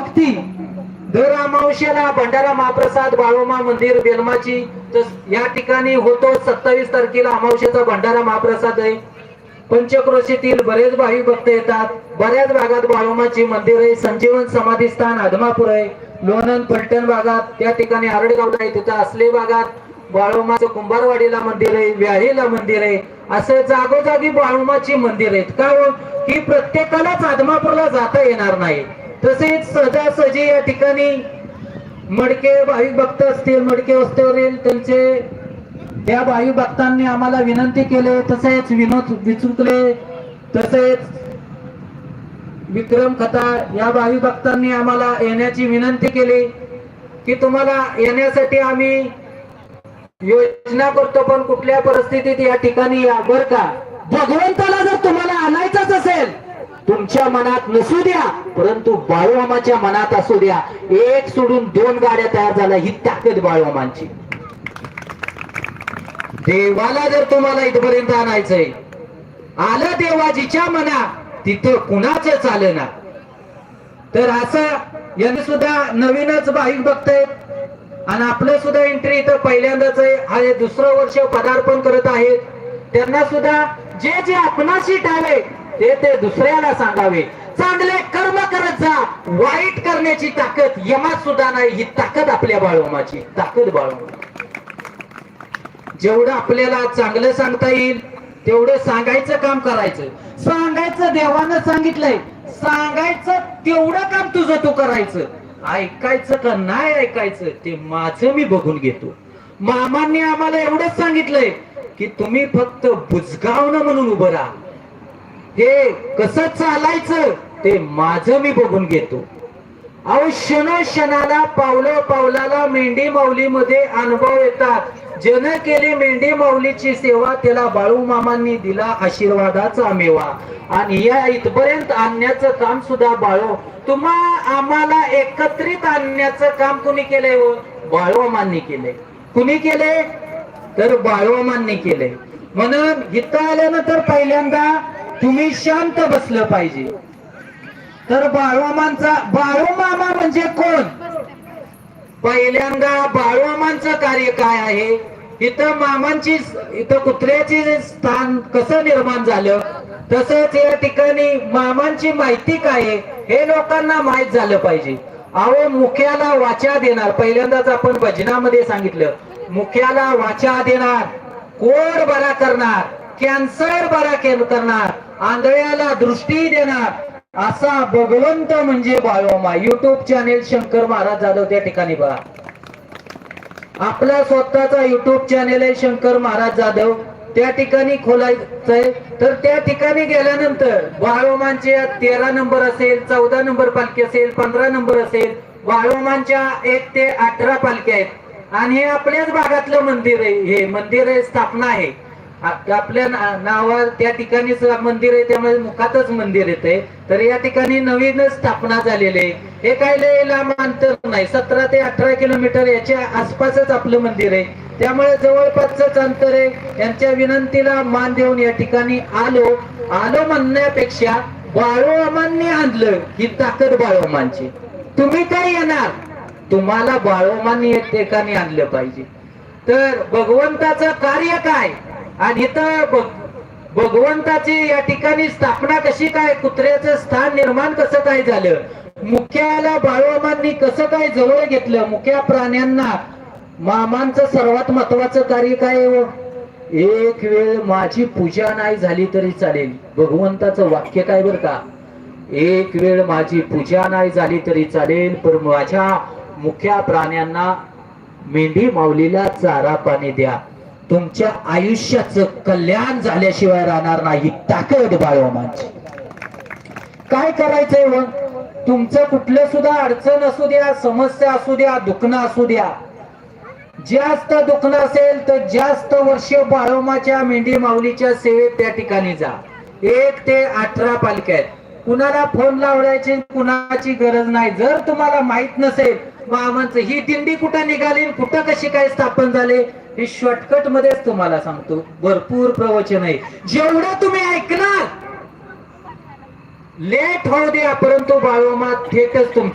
भक्ती दर अमावश्याला भंडारा महाप्रसाद बाळोमा मंदिर बेलमाची या ठिकाणी होतो. सत्तावीस तारखेला अमावश्याचा भंडारा महाप्रसाद आहे. पंचक्रोशीतील बरेच भावी भक्त येतात. बऱ्याच भागात बाळोमाची मंदिर आहे. संजीवन समाधीस्थान आदमापूर आहे. लोणंद फलटण भागात त्या ठिकाणी आरडगावला आहे. तिथं असले भागात बाळोमाचं कुंभारवाडीला मंदिर आहे. व्याहीला मंदिर आहे. असं जागोजागी बाळोमाची मंदिर आहेत. का हो? ही? प्रत्येकालाच आदमापूरला जाता येणार नाही. तसेच सहजासहजी या ठिकाणी मडके भाविक भक्त असतील मडके वस्तीवरील त्यांचे त्या भाविक भक्तांनी आम्हाला विनंती केले. तसेच विनोद विचुकले तसेच विक्रम खता या भाविक भक्तांनी आम्हाला येण्याची विनंती केली की तुम्हाला येण्यासाठी आम्ही योजना करतो पण कुठल्या परिस्थितीत या ठिकाणी या बर का? भगवंताला जर तुम्हाला आणायचंच असेल तुमच्या मनात नसू द्या परंतु बाळूमामाच्या मनात असू द्या. एक सोडून दोन गाड्या तयार झाल्या ही ताकद बाळूमामांची. देवाला जर तुम्हाला इथपर्यंत आणायचंय आलं देवाजीच्या मनात तिथं कुणाचं चालेना? तर असं यांनी सुद्धा नवीनच बाईक बघतायत. आणि आपलं सुद्धा एंट्री इथं पहिल्यांदाच आहे. हा हे दुसरं वर्ष पदार्पण करत आहेत. त्यांना सुद्धा जे जे आपणाशी ठावे ते ते दुसऱ्याला सांगावे. चांगले कर्म करत जा वाईट करण्याची ताकद यमात सुद्धा नाही ही ताकद आपल्या बाळोमाची ताकद बाळोमा. जेवढं आपल्याला चांगलं सांगता येईल तेवढं सांगायचं काम करायचं. सांगायचं देवानं सांगितलंय सांगायचं तेवढं काम तुझं तू करायचं. ऐकायचं का नाही ऐकायचं ते माझं मी बघून घेतो. मामांनी आम्हाला एवढंच सांगितलंय की तुम्ही फक्त बुजगावणं म्हणून उभं राहा. हे कसं चालायचं ते माझं मी बघून घेतो. अहो क्षणोक्षणाला पावलं पावलाला मेंढी माऊलीमध्ये अनुभव येतात. जन केली मेंढी माऊलीची सेवा त्याला बाळू मामांनी दिला आशीर्वादाचा मेवा. आणि या इथपर्यंत आणण्याचं काम सुद्धा बाळू तुम्हा आम्हाला एकत्रित आणण्याचं काम कुणी केलंय हो? बाळूमांनी केलंय. कुणी केलंय? तर बाळूमांनी केलंय म्हणून इथं आल्यानंतर पहिल्यांदा तुम्ही शांत बसलं पाहिजे. तर बाळूमामांचा बाळूमामा म्हणजे कोण? पहिल्यांदा बाळूमामांचं कार्य काय आहे? इथं मामांची इथं कुत्र्याचे स्थान कसं निर्माण झालं? तसंच या ठिकाणी मामांची माहिती काय आहे? हे लोकांना माहीत झालं पाहिजे. अहो मुख्याला वाचा देणार. पहिल्यांदाच आपण भजनामध्ये सांगितलं. मुख्याला वाचा देणार कोड बरा करणार कॅन्सर बरा करणार आंधळ्याला दृष्टी देणार असा भगवंत म्हणजे बाळोमा. युट्यूब चॅनेल शंकर महाराज जाधव त्या ठिकाणी बघा. आपला स्वतःचा युट्यूब चॅनेल आहे शंकर महाराज जाधव. त्या ठिकाणी खोलायचंय. तर त्या ठिकाणी गेल्यानंतर बाळोमांचे तेरा नंबर असेल चौदा नंबर पालखी असेल पंधरा नंबर असेल बाळोमांच्या एक ते अठरा पालख्या आहेत. आणि हे आपल्याच भागातलं मंदिर आहे. हे मंदिर आहे स्थापना आहे. आपल्या नावा त्या ठिकाणीच मंदिर आहे त्यामुळे मुखातच मंदिर येते तर या ठिकाणी नवीनच स्थापना झालेली आहे. हे काय लय लांब अंतर नाही. सतरा ते अठरा किलोमीटर याच्या आसपासच आपलं मंदिर आहे. त्यामुळे जवळपासच अंतर आहे. यांच्या विनंतीला मान देऊन या ठिकाणी आलो. आलो म्हणण्यापेक्षा बाळोमांनी आणलं ही ताकद बाळोमांची तुम्ही काय येणार? तुम्हाला बाळोमानी एक ठिकाणी आणलं पाहिजे. तर भगवंताचं कार्य काय? आणि इथं भगवंताची या ठिकाणी स्थापना कशी काय? कुत्र्याचं स्थान निर्माण कसं काय झालं? मुख्याला बाळोमांनी कसं काय जवळ घेतलं? मुख्या प्राण्यांना मामांचं सर्वात महत्वाचं कार्य काय हो? एक वेळ माझी पूजा नाही झाली तरी चालेल. भगवंताचं वाक्य काय बरं का? एक वेळ माझी पूजा नाही झाली तरी चालेल पण माझ्या मुख्या प्राण्यांना मेंढी माऊलीला चारा पाणी द्या. तुमच्या आयुष्याचं कल्याण झाल्याशिवाय राहणार नाही. ताकद बाळोमांची काय करायचंय मग? तुमचं कुठलं सुद्धा अडचण असू द्या समस्या असू द्या दुखणं असू द्या. जास्त दुखणं असेल तर जास्त वर्ष बाळोमाच्या मेंढी माऊलीच्या सेवेत त्या ठिकाणी जा. एक ते अठरा पालख्या आहेत. कुणाला फोन लावण्याची कुणाची गरज नाही. जर तुम्हाला माहीत नसेल मामांचं ही दिंडी कुठं निघाली कुठं कशी काय स्थापन झाले हे शॉर्टकट मध्येच तुम्हाला सांगतो. भरपूर प्रवचन आहे. जेवढं तुम्ही ऐकणार लेट होऊ द्या परंतु बाळोमा थेटच तुमचं.